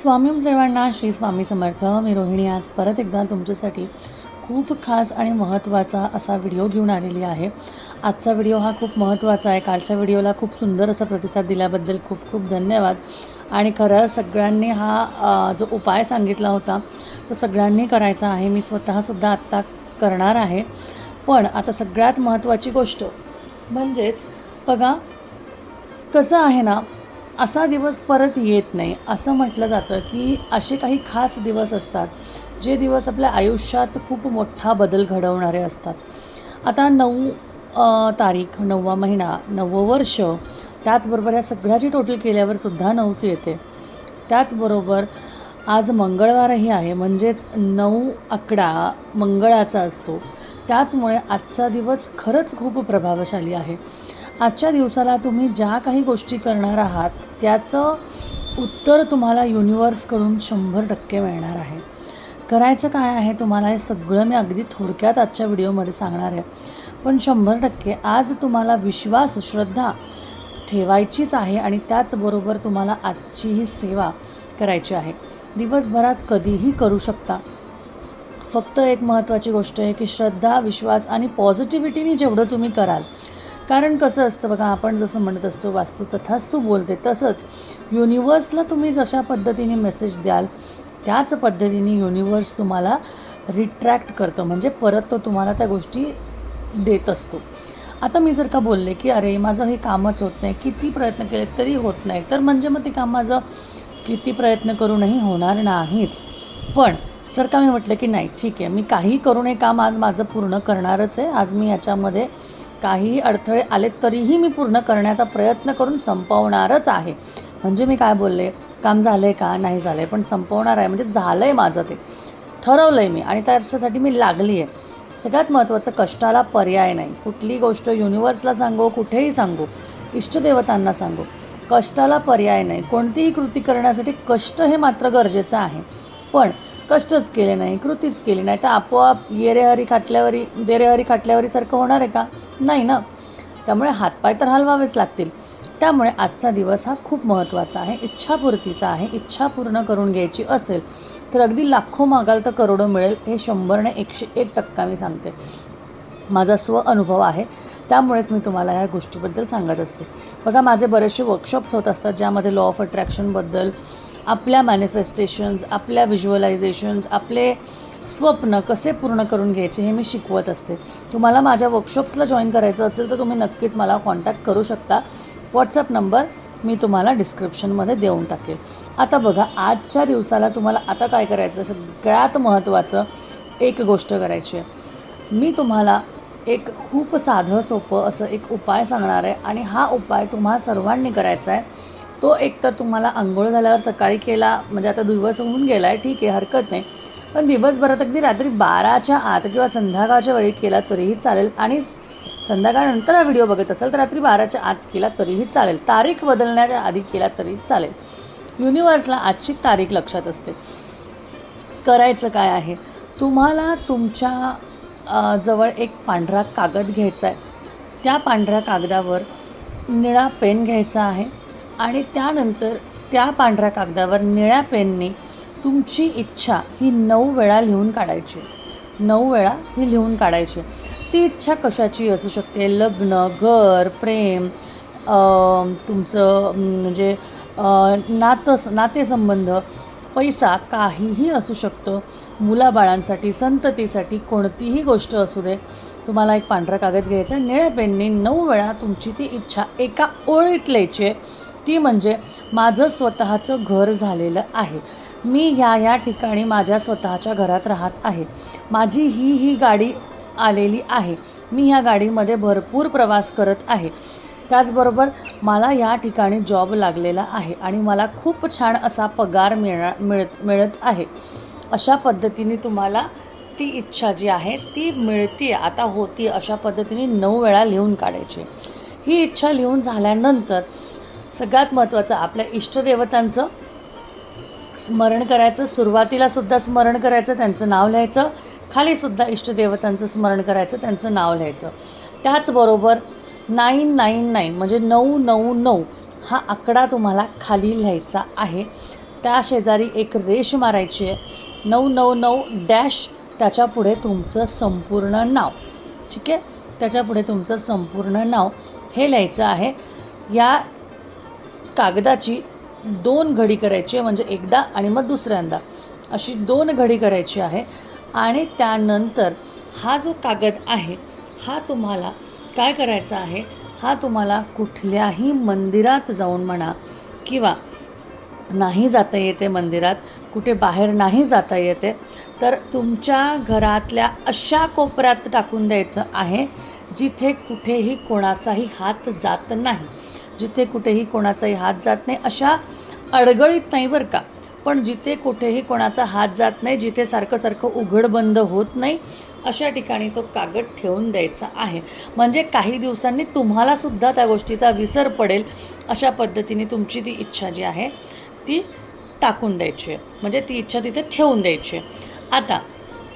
स्वामी सर्वांना श्री स्वामी समर्थ. मी रोहिणी. आज परत एकदा तुमच्यासाठी खूप खास आणि महत्त्वाचा असा व्हिडिओ घेऊन आलेली आहे. आजचा व्हिडिओ हा खूप महत्त्वाचा आहे. कालच्या व्हिडिओला खूप सुंदर असा प्रतिसाद दिल्याबद्दल खूप खूप धन्यवाद. आणि खरं सगळ्यांनी हा जो उपाय सांगितला होता तो सगळ्यांनी करायचा आहे. मी स्वतःसुद्धा आत्ता करणार आहे. पण आता सगळ्यात महत्त्वाची गोष्ट म्हणजेच बघा कसं आहे ना असा दिवस परत येत नाही. असं म्हटलं जातं की असे काही खास दिवस असतात जे दिवस आपल्या आयुष्यात खूप मोठा बदल घडवणारे असतात. आता नऊ तारीख नववा महिना नववं वर्ष त्याचबरोबर या सगळ्याची टोटल केल्यावर सुद्धा नऊच येते. त्याचबरोबर आज मंगळवारही आहे म्हणजेच नऊ आकडा मंगळाचा असतो. त्याचमुळे आजचा दिवस खरंच खूप प्रभावशाली आहे. आजच्या दिवसाला तुम्ही ज्या काही गोष्टी करणार आहात त्याचं उत्तर तुम्हाला युनिवर्सकडून शंभर टक्के मिळणार आहे. करायचं काय आहे तुम्हाला हे सगळं मी अगदी थोडक्यात आजच्या व्हिडिओमध्ये सांगणार आहे. पण शंभर टक्के आज तुम्हाला विश्वास श्रद्धा ठेवायचीच आहे आणि त्याचबरोबर तुम्हाला आजची ही सेवा करायची आहे. दिवसभरात कधीही करू शकता. फक्त एक महत्त्वाची गोष्ट आहे की श्रद्धा विश्वास आणि पॉझिटिव्हिटीने जेवढं तुम्ही कराल कारण कसं असतं बघा आपण जसं म्हणत असतो वास्तू तथाच तू बोलते तसंच युनिवर्सला तुम्ही जशा पद्धतीने मेसेज द्याल त्याच पद्धतीने युनिवर्स तुम्हाला रिट्रॅक्ट करतं. म्हणजे परत तो तुम्हाला त्या गोष्टी देत असतो. आता मी जर का बोलले की अरे माझं हे कामच होत नाही किती प्रयत्न केले तरी होत नाही तर म्हणजे मग ते काम माझं किती प्रयत्न करूनही होणार नाहीच. पण जर का मी म्हटलं की नाही ठीक आहे मी काही करून हे काम आज माझं पूर्ण करणारच आहे आज मी याच्यामध्ये काही अडथळे आले तरीही मी पूर्ण करण्याचा प्रयत्न करून संपवणारच आहे. म्हणजे मी काय बोलले? काम झालं आहे का? नाही झालं आहे पण संपवणार आहे. म्हणजे झालं आहे माझं ते. ठरवलं आहे मी. आणि त्याच्यासाठी मी लागली आहे सगळ्यात महत्त्वाचं कष्टाला पर्याय नाही. कुठली गोष्ट युनिवर्सला सांगू कुठेही सांगू इष्टदेवतांना सांगू कष्टाला पर्याय नाही. कोणतीही कृती करण्यासाठी कष्ट हे मात्र गरजेचं आहे. पण कष्टच केले नाही कृतीच केली नाही. तर आपोआप येरेहरी खाटल्यावरी देरेहरी खाटल्यावरीसारखं होणार आहे का? नाही ना. त्यामुळे हातपाय तर हलवावेच लागतील. त्यामुळे आजचा दिवस हा खूप महत्त्वाचा आहे इच्छापूर्तीचा आहे. इच्छा पूर्ण करून घ्यायची असेल तर अगदी लाखो मागाल तर करोडो मिळेल हे शंभरने एकशे एक टक्का मी सांगते. माझा स्व अनुभव आहे त्यामुळेच मी तुम्हाला ह्या गोष्टीबद्दल सांगत असते. बघा माझे बरेचसे वर्कशॉप्स होत असतात ज्यामध्ये लॉ ऑफ अट्रॅक्शनबद्दल आपल्या मॅनिफेस्टेशन्स आपल्या व्हिज्युअलायझेशन्स आपले स्वप्न कसे पूर्ण करून घ्यायचे हे मी शिकवत असते. तुम्हाला माझ्या वर्कशॉप्सला जॉईन करायचं असेल तर तुम्ही नक्कीच मला कॉन्टॅक्ट करू शकता. व्हॉट्सअप नंबर मी तुम्हाला डिस्क्रिप्शनमध्ये देऊन टाकेल. आता बघा आजच्या दिवसाला तुम्हाला आता काय करायचं? सगळ्यात महत्त्वाचं एक गोष्ट करायची आहे. मी तुम्हाला एक खूप साधं सोपं असं एक उपाय सांगणार आहे आणि हा उपाय तुम्हा सर्वांनी करायचा आहे. तो एकतर तुम्हाला आंघोळ झाल्यावर सकाळी केला म्हणजे आता दिवस होऊन गेला आहे ठीक आहे हरकत नाही. पण दिवसभरात अगदी रात्री बाराच्या आत किंवा संध्याकाळच्या वेळी केला तरीही चालेल आणि संध्याकाळनंतर हा व्हिडिओ बघत असाल तर रात्री बाराच्या आत केला तरीही चालेल. तारीख बदलण्याच्या आधी केला तरी चालेल. युनिवर्सला आजची तारीख लक्षात असते. करायचं काय आहे? तुम्हाला तुमच्या जवळ एक पांढरा कागद घ्यायचा आहे. त्या पांढऱ्या कागदावर निळा पेन घ्यायचा आहे. आणि त्यानंतर त्या पांढऱ्या कागदावर निळ्या पेनने तुमची इच्छा ही नऊ वेळा लिहून काढायची. नऊ वेळा ही लिहून काढायची. ती इच्छा कशाची असू शकते? लग्न घर प्रेम तुमचं म्हणजे नातस नातेसंबंध पैसा काहीही असू शकतो. मुलाबाळांसाठी संततीसाठी कोणतीही गोष्ट असू दे. तुम्हाला एक पांढरा कागद घ्यायचा आहे निळ्या पेनने नऊ वेळा तुमची ती इच्छा एका ओळीत लिहायची. आहे ती म्हणजे माझं स्वतःचं घर झालेलं आहे. मी ह्या या ठिकाणी माझ्या स्वतःच्या घरात राहत आहे. माझी ही ही गाडी आलेली आहे. मी ह्या गाडीमध्ये भरपूर प्रवास करत आहे. त्याचबरोबर मला या ठिकाणी जॉब लागलेला आहे आणि मला खूप छान असा पगार मिळणार मिळत मिळत आहे. अशा पद्धतीने तुम्हाला ती इच्छा जी आहे ती मिळते आता होती अशा पद्धतीने नऊ वेळा लिहून काढायची. ही इच्छा लिहून झाल्यानंतर सगळ्यात महत्त्वाचं आपल्या इष्टदेवतांचं स्मरण करायचं सुरुवातीला सुद्धा स्मरण करायचं त्यांचं नाव लिहायचं खालीसुद्धा इष्टदेवतांचं स्मरण करायचं त्यांचं नाव लिहायचं. त्याचबरोबर नाईन नाईन नाईन म्हणजे नऊ नऊ नऊ हा आकडा तुम्हाला खाली लिहायचा आहे. त्या शेजारी एक रेष मारायची आहे. नऊ नऊ नऊ डॅश त्याच्या पुढे तुमचं संपूर्ण नाव. ठीक आहे? त्याच्यापुढे तुमचं संपूर्ण नाव हे लिहायचं आहे. या कागदाची दोन घडी करायची आहे म्हणजे एकदा आणि मग दुसऱ्यांदा. अशी दोन घडी करायची आहे आणि त्यानंतर हा जो कागद आहे हा तुम्हाला काय करायचा आहे? हा तुम्हाला कुठल्याही मंदिरात जाऊन म्हणा किंवा नाही जाता येते मंदिरात कुठे बाहेर नाही जाता येते तर तुमच्या घरातल्या अशा कोपऱ्यात टाकून द्यायचं आहे जिथे कुठेही कोणाचाही हात जात नाही. जिथे कुठेही कोणाचाही हात जात नाही अशा अडगळीत नाही बरं का. पण जिथे कुठेही कोणाचा हात जात नाही जिथे सारखं सारखं उघड बंद होत नाही अशा ठिकाणी तो कागद ठेवून द्यायचा आहे. म्हणजे काही दिवसांनी तुम्हालासुद्धा त्या गोष्टीचा विसर पडेल अशा पद्धतीने तुमची ती इच्छा जी आहे ती टाकून द्यायची आहे. म्हणजे ती इच्छा तिथे ठेवून द्यायची आहे. आता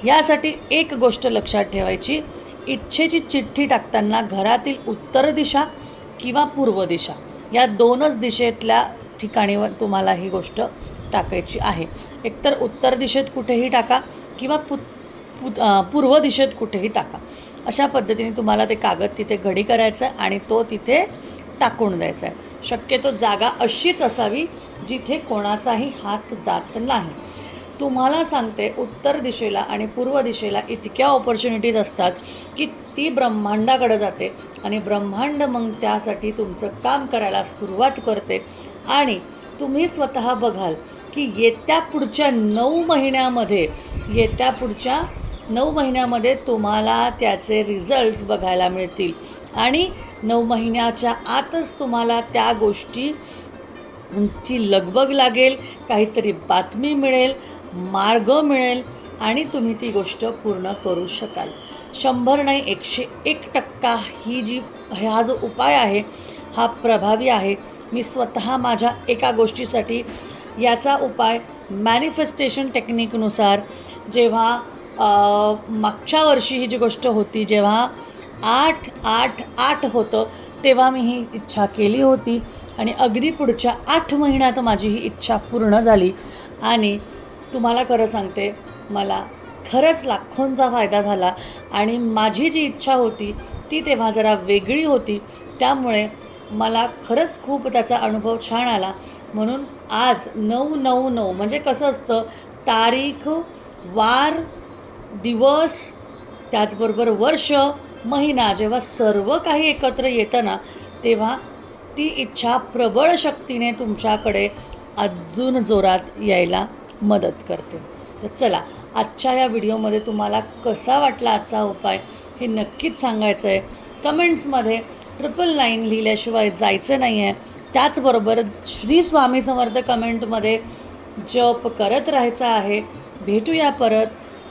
यासाठी एक गोष्ट लक्षात ठेवायची इच्छेची चिठ्ठी टाकताना घरातील उत्तर दिशा किंवा पूर्व दिशा या दोनच दिशेतल्या ठिकाणीवर तुम्हाला ही गोष्ट टाकायची आहे. एकतर उत्तर दिशेत कुठेही टाका किंवा पु पु पूर्व दिशेत कुठेही टाका. अशा पद्धतीने तुम्हाला ते कागद तिथे घडी करायचं आहे आणि तो तिथे टाकून द्यायचा आहे. शक्यतो जागा अशीच असावी जिथे कोणाचाही हात जात नाही. तुम्हाला सांगते उत्तर दिशेला आणि पूर्व दिशेला इतक्या ऑपॉर्च्युनिटीज असतात की ती ब्रह्मांडाकडे जाते आणि ब्रह्मांड मग त्यासाठी तुमचं काम करायला सुरुवात करते आणि तुम्ही स्वतः बघाल की येत्या पुढच्या नऊ महिन्यामध्ये येत्या पुढच्या नऊ महिन्यामध्ये तुम्हाला त्याचे रिझल्ट्स बघायला मिळतील. आणि नऊ महिन्याच्या आतच तुम्हाला त्या गोष्टी ची लगबग लागेल काहीतरी बातमी मिळेल मार्ग मिळेल आणि तुम्ही ती गोष्ट पूर्ण करू शकाल. शंभर नाही एकशे एक टक्का ही जी हा जो उपाय आहे हा प्रभावी आहे. मी स्वतः माझ्या एका गोष्टीसाठी याचा उपाय मॅनिफेस्टेशन टेक्निकनुसार जेव्हा मागच्या वर्षी ही जी गोष्ट होती जेव्हा आठ आठ आठ होतं तेव्हा मी ही इच्छा केली होती आणि अगदी पुढच्या आठ महिन्यात माझी ही इच्छा पूर्ण झाली. आणि तुम्हाला खरं सांगते मला खरंच लाखोंचा फायदा झाला आणि माझी जी इच्छा होती ती तेव्हा जरा वेगळी होती. त्यामुळे मला खरंच खूप त्याचा अनुभव छान आला. म्हणून आज नऊ नऊ नऊ म्हणजे कसं असतं तारीख वार दिवस त्याचबरोबर वर्ष महिना जेव्हा सर्व काही एकत्र येतं ना तेव्हा ती इच्छा प्रबळ शक्तीने तुमच्याकडे अजून जोरात यायला मदत करते. तर चला आजच्या या व्हिडिओमध्ये तुम्हाला कसा वाटला आजचा उपाय हे नक्कीच सांगायचं आहे कमेंट्समध्ये ट्रिपल नाईन लिहिल्याशिवाय जायचं नाही आहे त्याचबरोबर श्री स्वामी समर्थ कमेंटमध्ये जप करत राहायचा आहे. भेटूया परत.